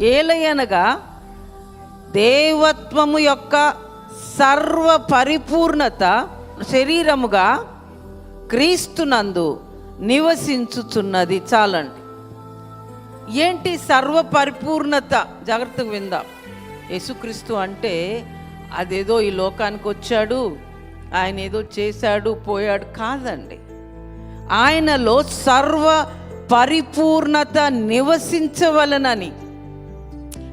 ఏలయనగా దేవత్వము యొక్క సర్వ పరిపూర్ణత శరీరముగా క్రీస్తునందు నివసించుచున్నది. చాలండి. ఏంటి సర్వ పరిపూర్ణత? జాగ్రత్తగా విందాం. యేసుక్రీస్తు అంటే అదేదో ఈ లోకానికి వచ్చాడు ఆయన ఏదో చేశాడు పోయాడు కాదండి. ఆయనలో సర్వ పరిపూర్ణత నివసించవలనని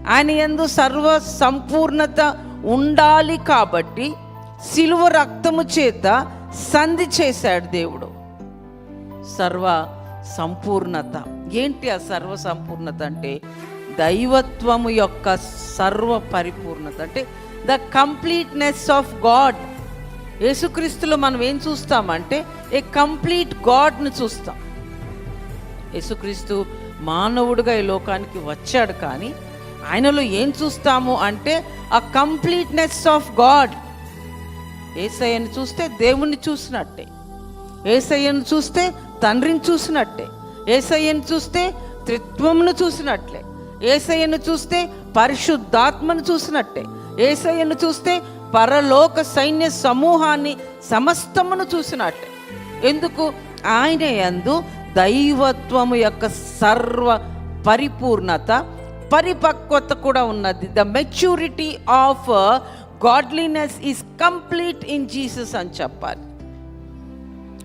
ఆయన యందు సర్వ సంపూర్ణత ఉండాలి కాబట్టి సిలువ రక్తము చేత సంధి చేశాడు దేవుడు. సర్వ సంపూర్ణత. ఏంటి ఆ సర్వ సంపూర్ణత అంటే? దైవత్వము యొక్క సర్వ పరిపూర్ణత. అంటే ద కంప్లీట్నెస్ ఆఫ్ గాడ్. యేసుక్రీస్తులో మనం ఏం చూస్తామంటే ఏ కంప్లీట్ గాడ్ని చూస్తాం. యేసుక్రీస్తు మానవుడిగా ఈ లోకానికి వచ్చాడు కానీ ఆయనలో ఏం చూస్తాము అంటే ఆ కంప్లీట్నెస్ ఆఫ్ గాడ్ ఏసయ్యను చూస్తే దేవుణ్ణి చూసినట్టే. ఏసయ్యను చూస్తే తండ్రిని చూసినట్టే. ఏసయ్యను చూస్తే త్రిత్వమును చూసినట్లే. ఏసయ్యను చూస్తే పరిశుద్ధాత్మను చూసినట్టే. ఏసయ్యను చూస్తే పరలోక సైన్య సమూహాన్ని సమస్తమును చూసినట్టే. ఎందుకు? ఆయన యందు దైవత్వము యొక్క సర్వ పరిపూర్ణత పరిపక్వత కూడా ఉన్నది. The maturity of godliness is complete in Jesus అని చెప్పాలి.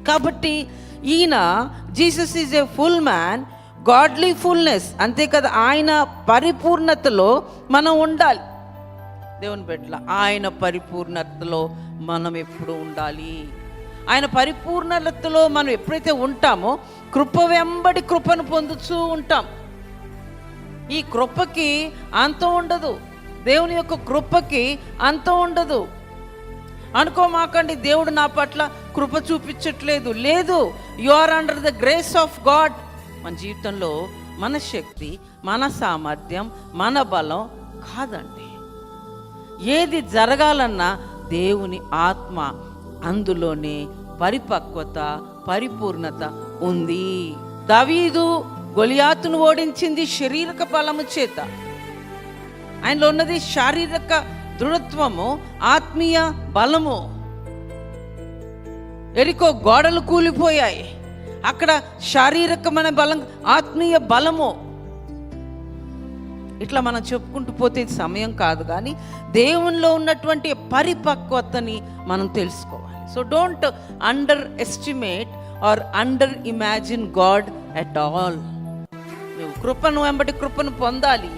కాబట్టి ఈయన Jesus is a full man godly fullness అంతే కదా ఆయన పరిపూర్ణతలో మనం ఉండాలి. దేవుని బిడ్డల ఆయన పరిపూర్ణతలో మనం ఎప్పుడు ఉండాలి. ఆయన పరిపూర్ణతలో మనం ఎప్పుడైతే ఉంటామో కృప వెంబడి కృపను పొందుతూ ఉంటాం. ఈ కృపకి అంతం ఉండదు. దేవుని యొక్క కృపకి అంతం ఉండదు. అనుకోమాకండి దేవుడు నా పట్ల కృప చూపించట్లేదు. లేదు you are under the grace of God మన జీవితంలో మన శక్తి మన సామర్థ్యం మన బలం కాదండి. ఏది జరగాలన్నా దేవుని ఆత్మ అందులోనే పరిపక్వత పరిపూర్ణత ఉంది. దవీదు గొలియాతును ఓడించింది శరీరక బలము చేత. ఆయనలో ఉన్నది శారీరక దృఢత్వము ఆత్మీయ బలము. ఎరికో గోడలు కూలిపోయాయి. అక్కడ శారీరకమైన బలం ఆత్మీయ బలము. ఇట్లా మనం చెప్పుకుంటూ పోతే సమయం కాదు కానీ దేవునిలో ఉన్నటువంటి పరిపక్వతని మనం తెలుసుకోవాలి. So don't underestimate or under imagine God at all నువ్వు కృపను వెంబడి కృపను పొందాలి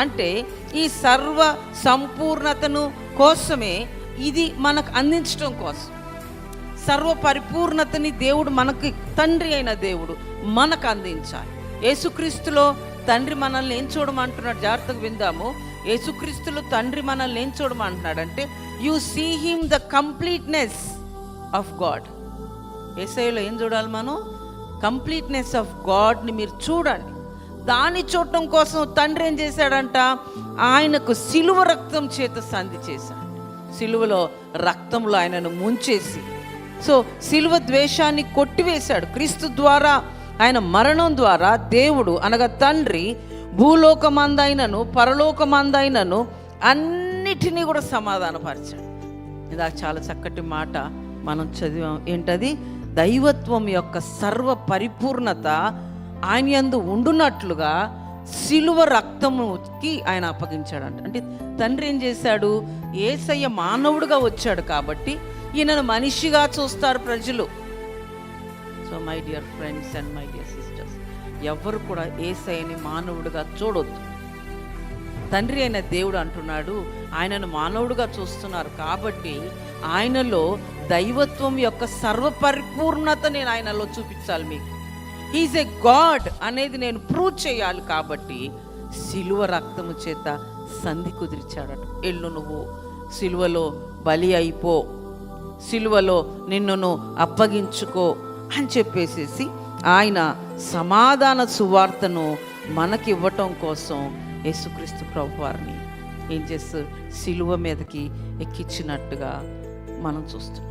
అంటే ఈ సర్వ సంపూర్ణతను కోసమే ఇది మనకు అందించడం కోసం. సర్వ పరిపూర్ణతని దేవుడు మనకి తండ్రి అయిన దేవుడు మనకు అందించాలి. యేసుక్రీస్తులో తండ్రి మనల్ని ఏం చూడమంటున్నాడు? జాగ్రత్తగా విందాము. యేసుక్రీస్తులో తండ్రి మనల్ని ఏం చూడమంటున్నాడు అంటే you see him the completeness of God ఏసైలో ఏం చూడాలి మనం? కంప్లీట్నెస్ ఆఫ్ గాడ్ని మీరు చూడండి. దాన్ని చూడటం కోసం తండ్రి ఏం చేశాడంట? ఆయనకు సిలువ రక్తం చేత సంధి చేశాడు. సిలువలో రక్తంలో ఆయనను ముంచేసి సో సిలువ ద్వేషాన్ని కొట్టివేశాడు. క్రీస్తు ద్వారా ఆయన మరణం ద్వారా దేవుడు అనగా తండ్రి భూలోకమందైనను పరలోకమందైనను అన్నిటినీ కూడా సమాధానపరిచాడు. ఇది చాలా చక్కటి మాట మనం చదివాం. ఏంటది? దైవత్వం యొక్క సర్వ పరిపూర్ణత ఆయన యందు ఉండునట్లుగా సిలువ రక్తముకి ఆయన అప్పగించాడంట. అంటే తండ్రి ఏం చేశాడు? ఏసయ్య మానవుడుగా వచ్చాడు కాబట్టి ఈయనను మనిషిగా చూస్తారు ప్రజలు. So my dear friends and my dear sisters ఎవరు కూడా ఏసయ్యని మానవుడిగా చూడొద్దు. తండ్రి అయిన దేవుడు అంటున్నాడు ఆయనను మానవుడిగా చూస్తున్నారు కాబట్టి ఆయనలో దైవత్వం యొక్క సర్వపరిపూర్ణత నేను ఆయనలో చూపించాలి మీకు. హీజ్ ఎ గాడ్ అనేది నేను ప్రూవ్ చేయాలి కాబట్టి సిలువ రక్తము చేత సంధి కుదిరిచాడట. ఎల్లు నువ్వు సిలువలో బలి అయిపో సిలువలో నిన్ను అప్పగించుకో అని చెప్పేసేసి ఆయన సమాధాన సువార్తను మనకివ్వటం కోసం యేసుక్రీస్తు ప్రభు వారిని ఏం చేస్తూ సిలువ మీదకి ఎక్కించినట్టుగా మనం చూస్తున్నాం.